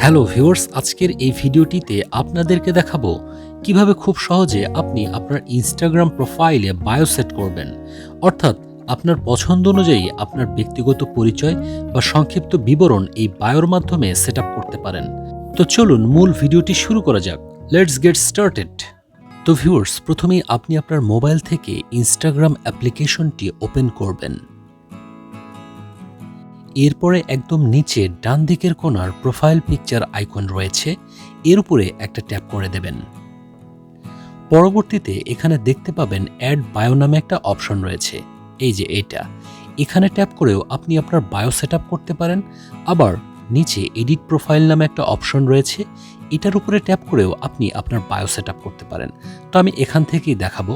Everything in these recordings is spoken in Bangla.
হ্যালো ভিউয়ার্স, আজকের এই ভিডিওটিতে আপনাদেরকে দেখাবো কীভাবে খুব সহজে আপনি আপনার ইনস্টাগ্রাম প্রোফাইলে বায়ো সেট করবেন। অর্থাৎ আপনার পছন্দ অনুযায়ী আপনার ব্যক্তিগত পরিচয় বা সংক্ষিপ্ত বিবরণ এই বায়োর মাধ্যমে সেট করতে পারেন। তো চলুন মূল ভিডিওটি শুরু করা যাক। লেটস গেট স্টার্টেড তো ভিউয়ার্স, প্রথমেই আপনি আপনার মোবাইল থেকে ইনস্টাগ্রাম অ্যাপ্লিকেশনটি ওপেন করবেন। এরপরে একদম নিচে ডান দিকের কোণার প্রোফাইল পিকচার আইকন রয়েছে, এর উপরে একটা ট্যাপ করে দেবেন। পরবর্তীতে এখানে দেখতে পাবেন অ্যাড বায়ো নামে একটা অপশন রয়েছে, এই যে এটা। এখানে ট্যাপ করেও আপনি আপনার বায়ো সেট করতে পারেন, আবার নিচে এডিট প্রোফাইল নামে একটা অপশন রয়েছে, এটার উপরে ট্যাপ করেও আপনি আপনার বায়ো সেট করতে পারেন। তো আমি এখান থেকেই দেখাবো।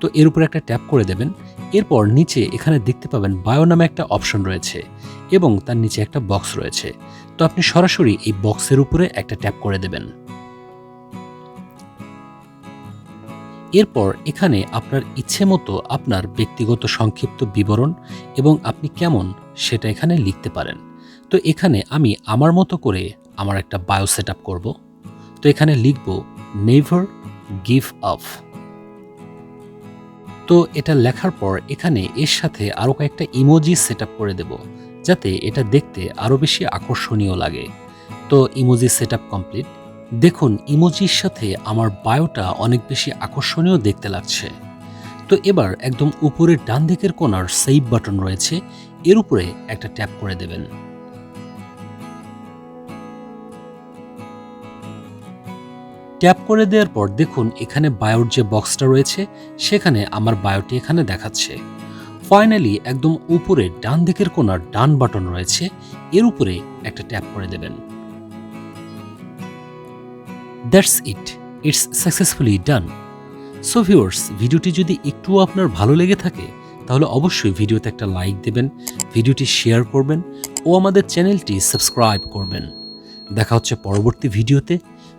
তো এর উপরে একটা ট্যাপ করে দেবেন। এরপর নিচে এখানে দেখতে পাবেন বায়ো নামে একটা অপশন রয়েছে এবং তার নিচে একটা বক্স রয়েছে। তো আপনি সরাসরি এই বক্সের উপরে একটা ট্যাপ করে দেবেন। এরপর এখানে আপনার ইচ্ছে মতো আপনার ব্যক্তিগত সংক্ষিপ্ত বিবরণ এবং আপনি কেমন সেটা এখানে লিখতে পারেন। তো এখানে আমি আমার মতো করে আমার একটা বায়ো সেট আপ করব। তো এখানে লিখব, নেভার গিভ আপ। তো এটা লেখার পর এখানে এর সাথে আরও কয়েকটা ইমোজি সেট করে দেব, যাতে এটা দেখতে আরও বেশি আকর্ষণীয় লাগে। তো ইমোজি সেট কমপ্লিট দেখুন ইমোজির সাথে আমার বায়োটা অনেক বেশি আকর্ষণীয় দেখতে লাগছে। তো এবার একদম উপরের ডান দিকের কোনার সেভ বাটন রয়েছে, এর উপরে একটা ট্যাপ করে দেবেন। ট্যাপ করে দেওয়ার পর দেখুন এখানে বায়োর যে বক্সটা রয়েছে, সেখানে আমার বায়োটি এখানে দেখাচ্ছে। ফাইনালি একদম উপরে ডান দিকের কোনার ডান বাটন রয়েছে, এর উপরে একটা ট্যাপ করে দেবেন। That's it it's successfully done so viewers ভিডিওটি যদি একটুও আপনার ভালো লেগে থাকে, তাহলে অবশ্যই ভিডিওতে একটা লাইক দেবেন, ভিডিওটি শেয়ার করবেন ও আমাদের চ্যানেলটি সাবস্ক্রাইব করবেন। দেখা হচ্ছে পরবর্তী ভিডিওতে।